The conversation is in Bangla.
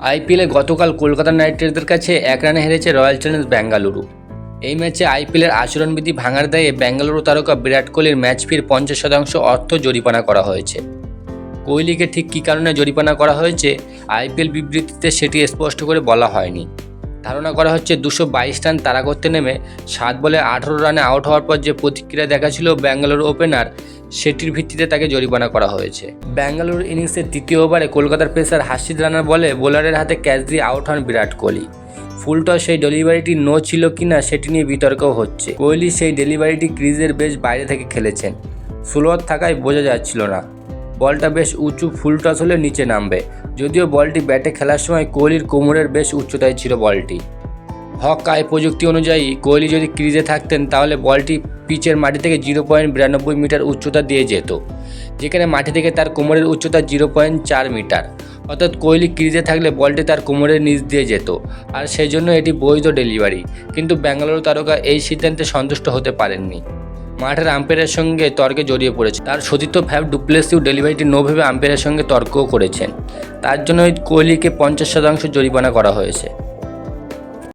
আইপিএলে গতকাল কলকাতা নাইট রাইডার্সের কাছে এক রানে হেরেছে রয়্যাল চ্যালেঞ্জ বেঙ্গালুরু এই ম্যাচে আইপিএলের আচরণবিধি ভাঙার দায়ে বেঙ্গালুরু তারকা বিরাট কোহলির ম্যাচ ফির পঞ্চাশ শতাংশ অর্থ জরিমানা করা হয়েছে। কোহলিকে ঠিক কী কারণে জরিমানা করা হয়েছে, আইপিএল বিবৃতিতে সেটি স্পষ্ট করে বলা হয়নি। ধারণা করা হচ্ছে দুশো বাইশ রান তাড়া করতে নেমে সাত বলে আঠারো রানে আউট হওয়ার পর যে প্রতিক্রিয়া দেখাছিল ব্যাঙ্গালোর ওপেনার, সেটির ভিত্তিতে তাকে জরিমানা করা হয়েছে। ব্যাঙ্গালোর ইনিংসের তৃতীয় ওভারে কলকাতার পেসার হাসিদ রানার বলে বোলারের হাতে ক্যাচ দিয়ে আউট হন বিরাট কোহলি। ফুলটস সেই ডেলিভারিটি নো ছিল কিনা সেটি নিয়ে বিতর্কও হচ্ছে। কোহলি সেই ডেলিভারিটি ক্রিজের বেশ বাইরে থেকে খেলেছেন। স্লোয়ার থাকায় বোঝা যাচ্ছিল না। বলটা বেশ উঁচু, ফুল টস হলে নিচে নামবে। যদিও বলটি ব্যাটে খেলার সময় কোহলির কোমরের বেশ উচ্চতায় ছিল বলটি। হক আয় প্রযুক্তি অনুযায়ী কোহলি যদি ক্রিজে থাকতেন, তাহলে বলটি পিচের মাটি থেকে জিরো পয়েন্ট বিরানব্বই মিটার উচ্চতা দিয়ে যেত, যেখানে মাটি থেকে তার কোমরের উচ্চতা জিরো পয়েন্ট চার মিটার। অর্থাৎ কোহলি ক্রিজে থাকলে বলটি তার কোমরের নিচ দিয়ে যেত, আর সেই জন্য এটি বৈধ ডেলিভারি, কিন্তু ব্যাঙ্গালোর তারকা এই সিদ্ধান্তে সন্তুষ্ট হতে পারেননি। মাঠের আম্পায়ারের সঙ্গে তর্কে জড়িয়ে পড়েছে। তার সতীর্থ ফ্যাব ডুপ্লেসিও ডেলিভারিটি নো ভেবে আম্পায়ারের সঙ্গে তর্কও করেছেন। তার জন্য ওই কোহলিকে পঞ্চাশ শতাংশ জরিমানা করা হয়েছে।